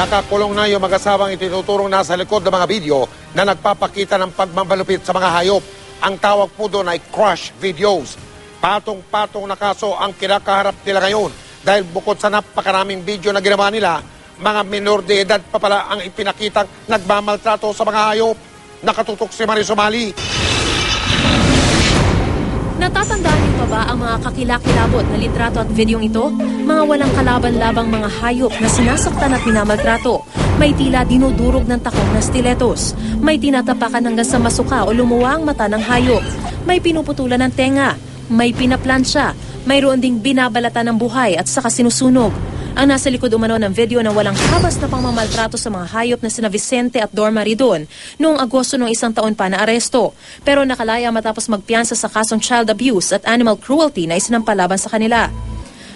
Nakakulong na yung mag-asawang itinuturong nasa likod ng mga video na nagpapakita ng pagmamalupit sa mga hayop. Ang tawag po doon ay crush videos. Patong-patong na kaso ang kinakaharap nila ngayon dahil bukod sa napakaraming video na ginawa nila, mga minor de edad pa pala ang ipinakitang nagmamaltrato sa mga hayop. Nakatutok si Marisumali. Natatandaan pa ba ang mga kakilakilabot na litrato at videong ito? Mga walang kalaban-labang mga hayop na sinasaktan at minamaltrato. May tila dinudurog ng takong na stiletos. May tinatapakan hanggang sa masuka o lumuwa ang mata ng hayop. May pinuputulan ng tenga. May pinaplansya. Mayroon ding binabalatan ng buhay at saka sinusunog. Ang nasa likod umano ng video na walang habas na pangmamaltrato sa mga hayop na sina Vicente at Dorma Ridon noong Agosto ng isang taon pa na aresto. Pero nakalaya matapos magpiyansa sa kasong child abuse at animal cruelty na isinampalaban sa kanila.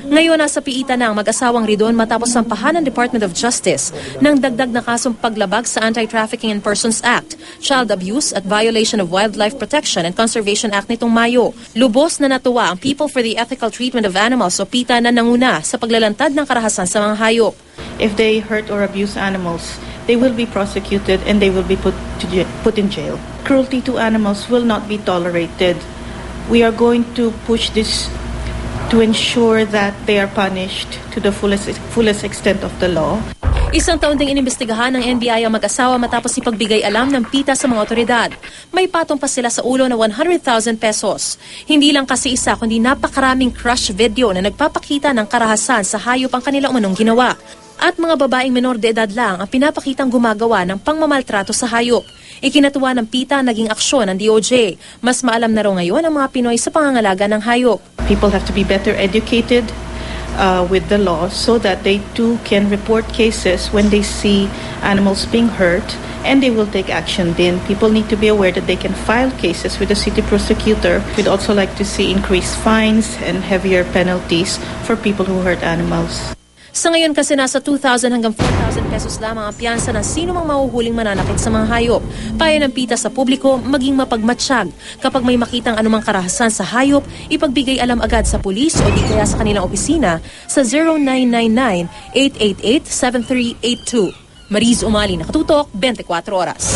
Ngayon nasa piita na ang mag-asawang Ridon matapos sampahan ng Department of Justice ng dagdag na kasong paglabag sa Anti-Trafficking in Persons Act, Child Abuse at Violation of Wildlife Protection and Conservation Act nitong Mayo. Lubos na natuwa ang People for the Ethical Treatment of Animals o PETA na nanguna sa paglalantad ng karahasan sa mga hayop. If they hurt or abuse animals, they will be prosecuted and they will be put, to put in jail. Cruelty to animals will not be tolerated. We are going to push this to ensure that they are punished to the fullest, fullest extent of the law. Isang taon ding inimbestigahan ng NBI ang mag-asawa matapos ipagbigay alam ng PITA sa mga otoridad. May patong pa sila sa ulo na 100,000 pesos. Hindi lang kasi isa kundi napakaraming crush video na nagpapakita ng karahasan sa hayop ang kanila umanong ginawa. At mga babaeng menor de edad lang ang pinapakitang gumagawa ng pangmamaltrato sa hayop. Ikinatuwa ng PITA naging aksyon ng DOJ. Mas maalam na raw ngayon ang mga Pinoy sa pangangalaga ng hayop. People have to be better educated uh, with the law so that they too can report cases when they see animals being hurt and they will take action then. People need to be aware that they can file cases with the city prosecutor. We'd also like to see increased fines and heavier penalties for people who hurt animals. Sa ngayon kasi nasa 2,000 hanggang 4,000 pesos lamang ang piyansa ng sino mang mahuhuling mananakit sa mga hayop. Payo ng pita sa publiko, maging mapagmatsyag. Kapag may makitang anumang karahasan sa hayop, ipagbigay alam agad sa pulis o di kaya sa kanilang opisina sa 0999-888-7382. Mariz Umali, Nakatutok, 24 Oras.